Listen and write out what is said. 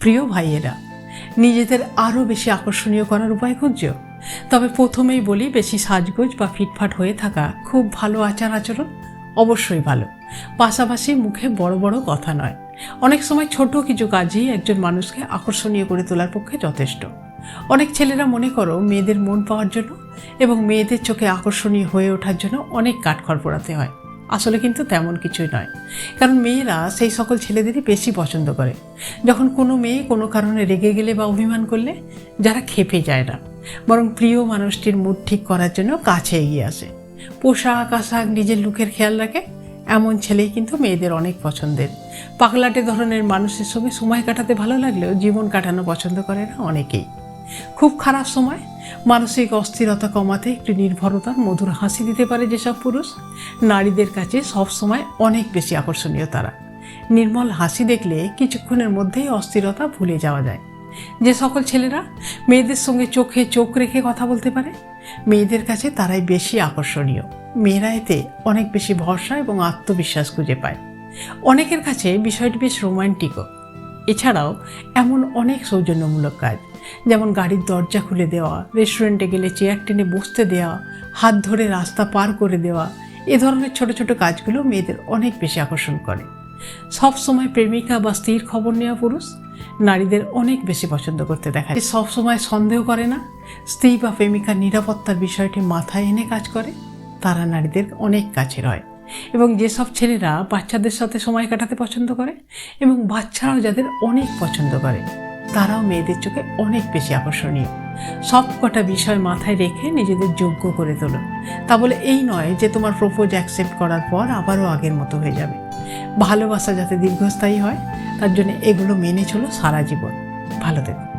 প্রিয় ভাইয়েরা, নিজেদের আরও বেশি আকর্ষণীয় করার উপায় খুঁজছ? তবে প্রথমেই বলি, বেশি সাজগোজ বা ফিটফাট হয়ে থাকা খুব ভালো আচার আচরণ অবশ্যই ভালো। পাশাপাশি মুখে বড় বড় কথা নয়। অনেক সময় ছোট কিছু কাজই একজন মানুষকে আকর্ষণীয় করে তোলার পক্ষে যথেষ্ট। অনেক ছেলেরা মনে করো, মেয়েদের মন পাওয়ার জন্য এবং মেয়েদের চোখে আকর্ষণীয় হয়ে ওঠার জন্য অনেক কাঠখড় পোড়াতে হয়। আসলে কিন্তু তেমন কিছুই নয়। কারণ মেয়েরা সেই সকল ছেলেদেরই বেশি পছন্দ করে। যখন কোনো মেয়ে কোনো কারণে রেগে গেলে বা অভিমান করলে, যারা খেপে যায় না। বরং প্রিয় মানুষটির মুড ঠিক করার জন্য কাছে এগিয়ে আসে। পোশাক আশাক নিজের লুকের খেয়াল রাখে, এমন ছেলেই কিন্তু মেয়েদের অনেক পছন্দের। পাগলাটে ধরনের মানুষের সঙ্গে সময় কাটাতে ভালো লাগলেও জীবন কাটানো পছন্দ করে না অনেকেই। খুব খারাপ সময়, মানসিক অস্থিরতা কমাতে একটু নির্ভরতার মধুর হাসি দিতে পারে যেসব পুরুষ। নারীদের কাছে সবসময় অনেক বেশি আকর্ষণীয় তারা। নির্মল হাসি দেখলে কিছুক্ষণের মধ্যেই অস্থিরতা ভুলে যাওয়া যায়। যে সকল ছেলেরা মেয়েদের সঙ্গে চোখে চোখ রেখে কথা বলতে পারে, মেয়েদের কাছে তারাই বেশি আকর্ষণীয়। মেয়েরা এতে অনেক বেশি ভরসা এবং আত্মবিশ্বাস খুঁজে পায়। অনেকের কাছে বিষয়টি বেশ রোমান্টিকও। এছাড়াও এমন অনেক সৌজন্যমূলক কাজ, যেমন গাড়ির দরজা খুলে দেওয়া রেস্টুরেন্টে গেলে চেয়ার টেনে বসতে দেওয়া, হাত ধরে রাস্তা পার করে দেওয়া, এ ধরনের ছোট ছোট কাজগুলো মেয়েদের অনেক বেশি আকর্ষণ করে। সব সময় প্রেমিকা বা স্ত্রীর খবর নেওয়া পুরুষ, নারীদের অনেক বেশি পছন্দ করতে দেখা যায়। সব সময় সন্দেহ করে না, স্ত্রী বা প্রেমিকার নিরাপত্তার বিষয়টি মাথায় এনে কাজ করে, তারা নারীদের অনেক কাছের হয়। এবং যেসব ছেলেরা বাচ্চাদের সাথে সময় কাটাতে পছন্দ করে এবং বাচ্চারাও যাদের অনেক পছন্দ করে, তারাও মেয়েদের চোখে অনেক বেশি আকর্ষণীয়। সব কটা বিষয় মাথায় রেখে নিজেদের যোগ্য করে তোলো। তা বলে এই নয় যে তোমার প্রপোজ অ্যাকসেপ্ট করার পর আবারও আগের মতো হয়ে যাবে। ভালোবাসা যাতে দীর্ঘস্থায়ী হয়, তার জন্য এগুলো মেনে চলো সারা জীবন। ভালো থেকো।